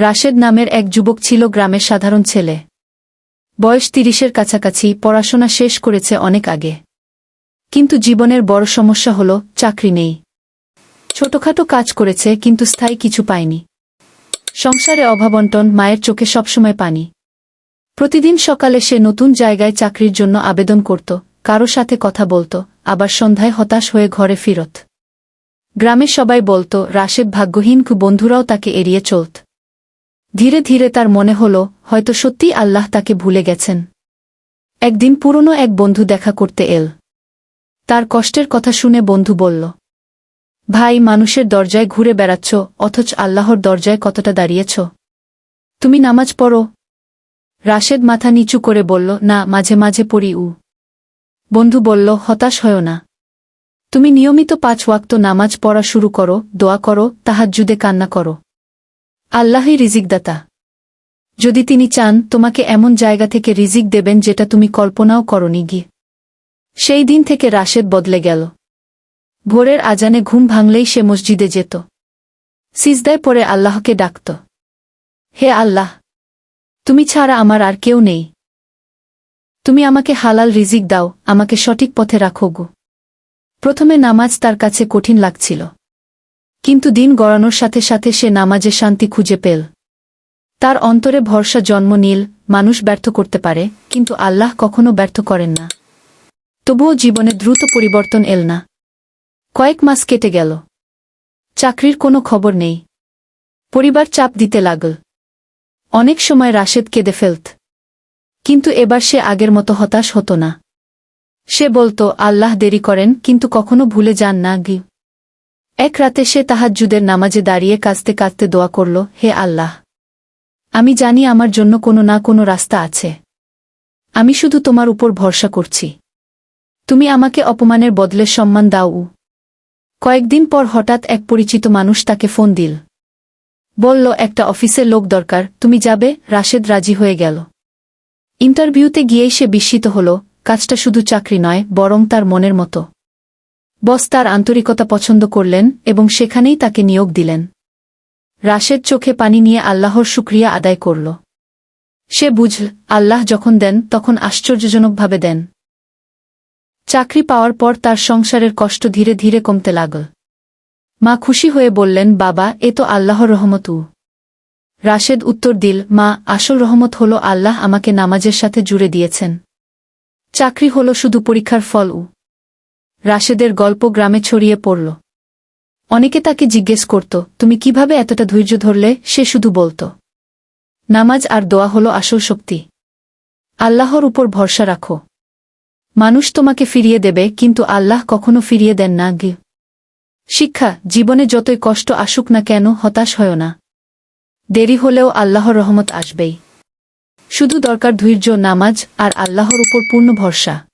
রাশেদ নামের এক যুবক ছিল গ্রামের সাধারণ ছেলে। বয়স তিরিশের কাছাকাছি পড়াশোনা শেষ করেছে অনেক আগে। কিন্তু জীবনের বড় সমস্যা হল চাকরি নেই। ছোটখাটো কাজ করেছে কিন্তু স্থায়ী কিছু পায়নি। সংসারে অভাবন্টন, মায়ের চোখে সবসময় পানি। প্রতিদিন সকালে সে নতুন জায়গায় চাকরির জন্য আবেদন করত, কারও সাথে কথা বলতো, আবার সন্ধ্যায় হতাশ হয়ে ঘরে ফিরত। গ্রামে সবাই বলতো, রাশেদ ভাগ্যহীন কু বন্ধুরাও তাকে এড়িয়ে চলত। ধীরে ধীরে তার মনে হল, হয়তো সত্যিই আল্লাহ তাকে ভুলে গেছেন। একদিন পুরনো এক বন্ধু দেখা করতে এল। তার কষ্টের কথা শুনে বন্ধু বলল, ভাই, মানুষের দরজায় ঘুরে বেড়াচ্ছ, অথচ আল্লাহর দরজায় কতটা দাঁড়িয়েছ। তুমি নামাজ পড়ো। রাশেদ মাথা নিচু করে বলল, না, মাঝে মাঝে পড়ি, উ। বন্ধু বলল, হতাশ হয় না। তুমি নিয়মিত পাঁচ ওয়াক্ত নামাজ পড়া শুরু করো, দোয়া করো, তাহাজ্জুদে কান্না করো। আল্লাহই রিজিকদাতা। যদি তিনি চান, তোমাকে এমন জায়গা থেকে রিজিক দেবেন যেটা তুমি কল্পনাও করনি গিয়ে সেই দিন থেকে রাশেদ বদলে গেল। ভোরের আজানে ঘুম ভাঙলেই সে মসজিদে যেত। সিজদায় পরে আল্লাহকে ডাকত। হে আল্লাহ, তুমি ছাড়া আমার আর কেউ নেই। তুমি আমাকে হালাল রিজিক দাও, আমাকে সঠিক পথে রাখো গো। প্রথমে নামাজ তার কাছে কঠিন লাগছিল। কিন্তু দিন গড়ানোর সাথে সাথে সে নামাজে শান্তি খুঁজে পেল। তার অন্তরে ভরসা জন্ম নীল, মানুষ ব্যর্থ করতে পারে, কিন্তু আল্লাহ কখনো ব্যর্থ করেন না। তবুও জীবনে দ্রুত পরিবর্তন এল না। কয়েক মাস কেটে গেল। চাকরির কোনো খবর নেই। পরিবার চাপ দিতে লাগল। অনেক সময় রাশেদ কেঁদে ফেলত। কিন্তু এবার সে আগের মতো হতাশ হতো না। সে বলতো, আল্লাহ দেরি করেন, কিন্তু কখনো ভুলে যান না গি এক রাতে সে তাহাজ্জুদের নামাজে দাঁড়িয়ে কাঁদতে কাঁদতে দোয়া করল, হে আল্লাহ, আমি জানি আমার জন্য কোনো না কোনো রাস্তা আছে। আমি শুধু তোমার উপর ভরসা করছি। তুমি আমাকে অপমানের বদলে সম্মান দাও। কয়েকদিন পর হঠাৎ এক পরিচিত মানুষ তাকে ফোন দিল। বলল, একটা অফিসের লোক দরকার, তুমি যাবে? রাশেদ রাজি হয়ে গেল। ইন্টারভিউতে গিয়েই সে বিস্মিত হল, কাজটা শুধু চাকরি নয়, বরং তার মনের মতো। বস তার আন্তরিকতা পছন্দ করলেন এবং সেখানেই তাকে নিয়োগ দিলেন। রাশেদ চোখে পানি নিয়ে আল্লাহর শুক্রিয়া আদায় করল। সে বুঝল, আল্লাহ যখন দেন, তখন আশ্চর্যজনকভাবে দেন। চাকরি পাওয়ার পর তার সংসারের কষ্ট ধীরে ধীরে কমতে লাগল। মা খুশি হয়ে বললেন, বাবা, এ তো আল্লাহর রহমত উ। রাশেদ উত্তর দিল, মা, আসল রহমত হল আল্লাহ আমাকে নামাজের সাথে জুড়ে দিয়েছেন। চাকরি হল শুধু পরীক্ষার ফল উ। রাশেদের গল্প গ্রামে ছড়িয়ে পড়ল। অনেকে তাকে জিজ্ঞেস করত, তুমি কীভাবে এতটা ধৈর্য ধরলে? সে শুধু বলত, নামাজ আর দোয়া হল আসল শক্তি। আল্লাহর উপর ভরসা রাখো। মানুষ তোমাকে ফিরিয়ে দেবে, কিন্তু আল্লাহ কখনো ফিরিয়ে দেন না, গে। শিক্ষা, জীবনে যতই কষ্ট আসুক না কেন, হতাশ হয় না। দেরি হলেও আল্লাহর রহমত আসবেই। শুধু দরকার ধৈর্য, নামাজ আর আল্লাহর উপর পূর্ণ ভরসা।